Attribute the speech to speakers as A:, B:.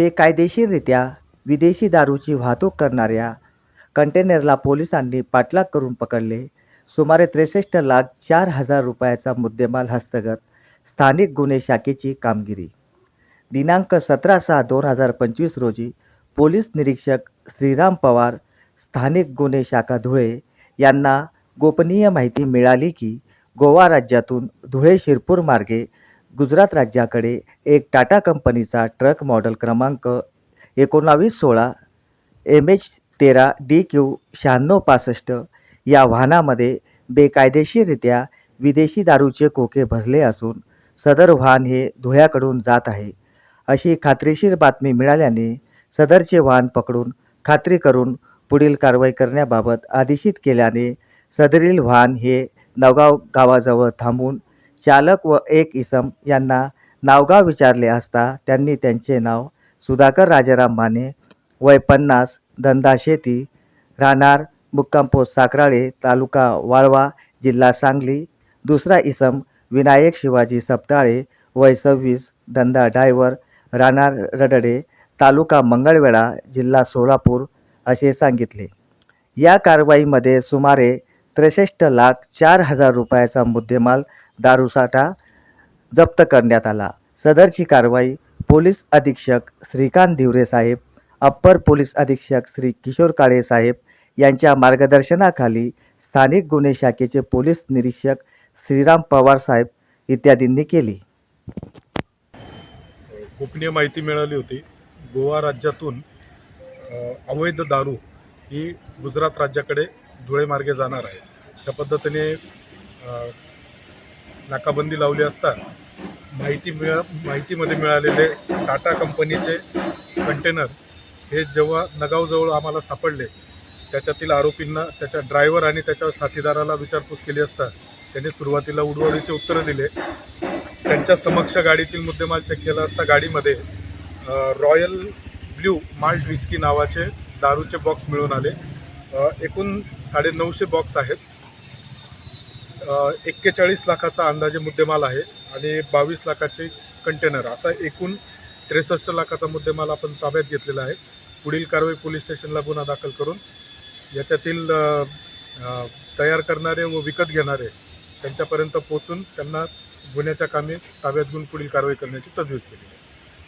A: बेकायदेशीररित्या विदेशी दारूची वाहतूक करणाऱ्या कंटेनरला पोलिसांनी पाठलाग करून पकडले. सुमारे त्रेसष्ट लाख चार हजार रुपयाचा मुद्देमाल हस्तगत स्थानिक गुन्हे शाखेची कामगिरी. दिनांक सतरा सहा दोन हजार पंचवीस रोजी पोलीस निरीक्षक श्रीराम पवार स्थानिक गुन्हे शाखा धुळे यांना गोपनीय माहिती मिळाली की गोवा राज्यातून धुळे शिरपूर मार्गे गुजरात राज्याकडे एक टाटा कंपनीचा ट्रक मॉडेल क्रमांक एकोणावीस सोळा एम एच तेरा डी क्यू शहाण्णव पासष्ट या वाहनामध्ये बेकायदेशीररित्या विदेशी दारूचे कोके भरले असून सदर वाहन हे धुळ्याकडून जात आहे. अशी खात्रीशीर बातमी मिळाल्याने सदरचे वाहन पकडून खात्री करून पुढील कारवाई करण्याबाबत आदेशित केल्याने सदरील वाहन हे नवगाव गावाजवळ थांबून चालक व एक इसम यांना नावगाव विचारले असता त्यांनी त्यांचे नाव सुधाकर राजाराम माने वय पन्नास धंदा शेती राहणार मुक्काम साकराळे तालुका वाळवा जिल्हा सांगली. दुसरा इसम विनायक शिवाजी सपताळे वय सव्वीस धंदा डायव्हर राहणार रडडे तालुका मंगळवेढा जिल्हा सोलापूर असे सांगितले. या कारवाईमध्ये सुमारे त्रेसष्ट लाख चार हजार रुपयाचा मुद्देमाल दारूसाठा जप्त करण्यात आला. सदरची कारवाई पोलीस अधीक्षक श्रीकांत धिवरे साहेब अप्पर पोलीस अधीक्षक श्री किशोर काळे साहेब यांच्या मार्गदर्शनाखाली स्थानिक गुन्हे शाखेचे पोलीस निरीक्षक श्रीराम पवार साहेब इत्यादींनी केली.
B: गोपनीय माहिती मिळाली होती. गोवा राज्यातून अवैध दारू ही गुजरात राज्याकडे धुळे मार्गे जाणार आहे. त्या पद्धतीने नाकाबंदी लावली असता माहिती मिळा माहितीमध्ये मिळालेले टाटा कंपनीचे कंटेनर हे जेव्हा नगावजवळ आम्हाला सापडले त्याच्यातील आरोपींना त्याच्या ड्रायव्हर आणि त्याच्या साथीदाराला विचारपूस केली असता त्यांनी सुरुवातीला उडवडीचे उत्तरं दिले. त्यांच्या समक्ष गाडीतील मुद्देमाल चेक केला असता गाडीमध्ये रॉयल ब्ल्यू माल्ट विस्की नावाचे दारूचे बॉक्स मिळून आले. एकूण एकूण साडेनऊशे बॉक्स आहेत. एक्केचाळीस लाखाचा अंदाजे मुद्देमाल आहे आणि बावीस लाखाचे कंटेनर असा एकूण त्रेसष्ट लाखाचा मुद्देमाल आपण ताब्यात घेतलेला आहे. पुढील कारवाई पोलीस स्टेशनला गुन्हा दाखल करून याच्यातील तयार करणारे व विकत घेणारे त्यांच्यापर्यंत पोहोचून त्यांना गुन्ह्याच्या कामी ताब्यात घेऊन पुढील कारवाई करण्याची तजवीज केली. आहे